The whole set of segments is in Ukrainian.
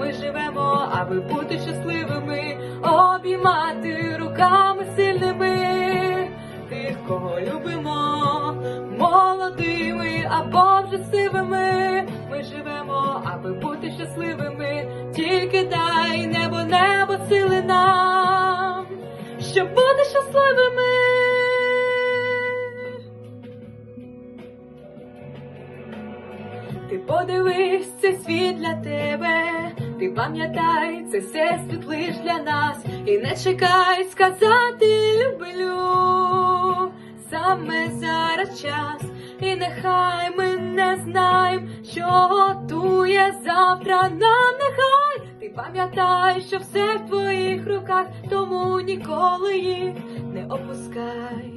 ми живемо, аби бути щасливими, обіймати руками сильними тих, кого любимо, молодими або вже сивими. Ми живемо, аби бути щасливими, тільки дай небо, небо сили нам, щоб бути щасливими. Ти подивись, це світ для тебе. Ти пам'ятай, це все світ лиш для нас. І не чекай сказати люблю. Саме зараз час, і нехай ми не знаємо, що готує завтра нам нехай. Ти пам'ятай, що все в твоїх руках, тому ніколи їх не опускай.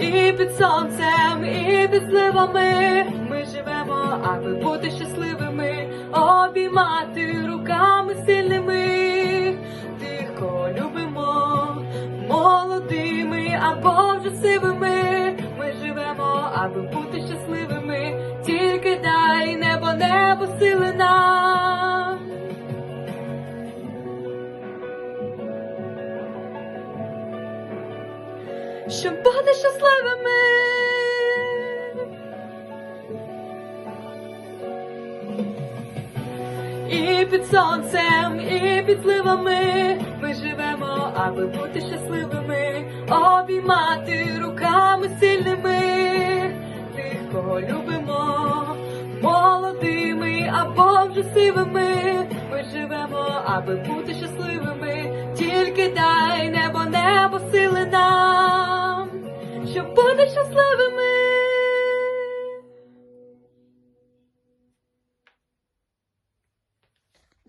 І під сонцем, і під зливами ми живемо, аби бути щасливими, обіймати руками сильними тих, кого любимо, молодими або вже сивими. Ми живемо, аби бути щасливими, тільки дай небо, небо сили нам. щоб бути щасливими. І під сонцем, і під зливами ми живемо, аби бути щасливими, обіймати руками сильними тих, кого любимо, молодими або вже сивими. Ми живемо, аби бути щасливими, тільки дай небо, небо сили нам, щоб бути щасливими.